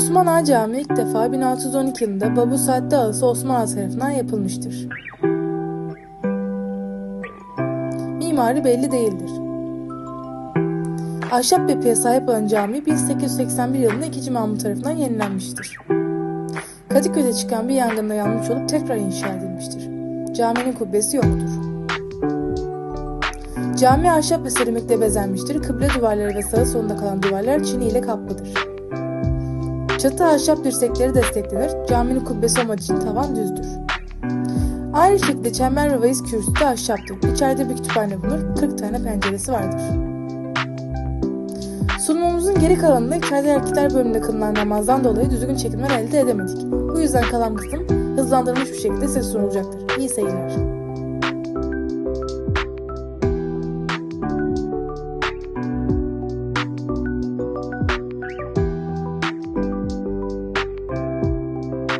Osman Ağa Camii ilk defa 1612 yılında Babu Saadde Ağası Osman Ağa tarafından yapılmıştır. Mimari belli değildir. Ahşap yapıya sahip olan cami 1881 yılında 2. Mahmut tarafından yenilenmiştir. Kadıköy'de çıkan bir yangında yanmış olup tekrar inşa edilmiştir. Caminin kubbesi yoktur. Cami ahşap ve seramikle bezenmiştir. Kıble duvarları ve sağı solunda kalan duvarlar çini ile kaplıdır. Çatı ahşap dirsekleri desteklenir. Caminin kubbesi olmadığı için tavan düzdür. Aynı şekilde çember ve vaiz kürsüsü de ahşaptır. İçeride bir kütüphane bulunur. 40 tane penceresi vardır. Sunumumuzun geri kalanında içeride erkekler bölümünde kılınan namazdan dolayı düzgün çekimler elde edemedik. Bu yüzden kalan kısım hızlandırılmış bir şekilde size sunulacaktır. İyi seyirler.